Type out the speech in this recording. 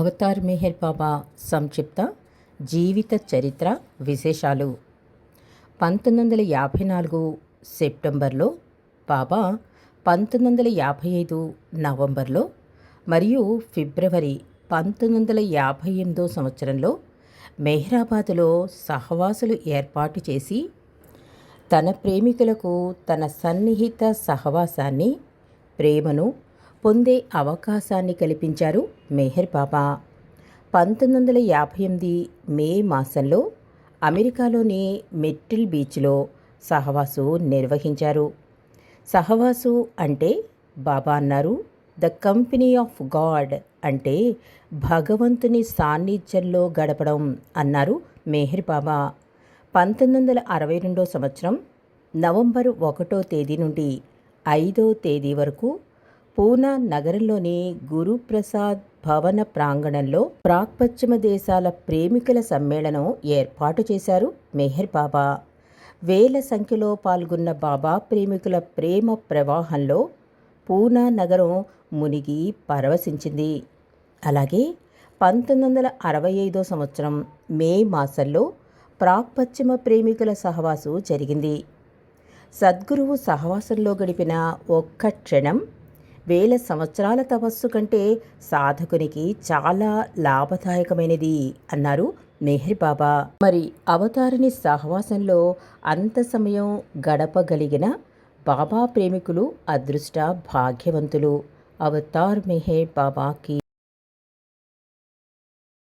Avatar Meher బాబా సంక్షిప్త జీవిత చరిత్ర విశేషాలు. పంతొమ్మిది వందల యాభై నాలుగు సెప్టెంబర్లో బాబా పంతొమ్మిది వందల యాభై ఐదు నవంబర్లో మరియు ఫిబ్రవరి పంతొమ్మిది వందల యాభై ఎనిమిదో సంవత్సరంలో మెహ్రాబాద్లో సహవాసులు ఏర్పాటు చేసి తన ప్రేమికులకు తన సన్నిహిత సహవాసాన్ని ప్రేమను పొందే అవకాశాన్ని కల్పించారు మెహర్ బాబా. పంతొమ్మిది వందల యాభై ఎనిమిది మే మాసంలో అమెరికాలోని మెట్టిల్ బీచ్లో సహవాసు నిర్వహించారు. సహవాసు అంటే బాబా అన్నారు ద కంపెనీ ఆఫ్ గాడ్ అంటే భగవంతుని సాన్నిధ్యంలో గడపడం అన్నారు మెహర్ బాబా. పంతొమ్మిది వందల అరవై రెండో సంవత్సరం నవంబర్ ఒకటో తేదీ నుండి ఐదో తేదీ వరకు పూనా నగరంలోని గురుప్రసాద్ భవన ప్రాంగణంలో ప్రాక్పశ్చిమ దేశాల ప్రేమికుల సమ్మేళనం ఏర్పాటు చేశారు మెహర్ బాబా. వేల సంఖ్యలో పాల్గొన్న బాబా ప్రేమికుల ప్రేమ ప్రవాహంలో పూనా నగరం మునిగి పరవశించింది. అలాగే పంతొమ్మిది వందల అరవై ఐదో సంవత్సరం మే మాసంలో ప్రాక్పశ్చిమ ప్రేమికుల సహవాసు జరిగింది. సద్గురువు సహవాసంలో గడిపిన ఒక్క క్షణం వేల సంవత్సరాల తపస్సు కంటే సాధకునికి చాలా లాభదాయకమైనది అన్నారు మెహర్ బాబా. మరి అవతారిని సహవాసంలో అంత సమయం గడపగలిగిన బాబా ప్రేమికులు అదృష్ట భాగ్యవంతులు. అవతార్ మెహర్ బాబాకి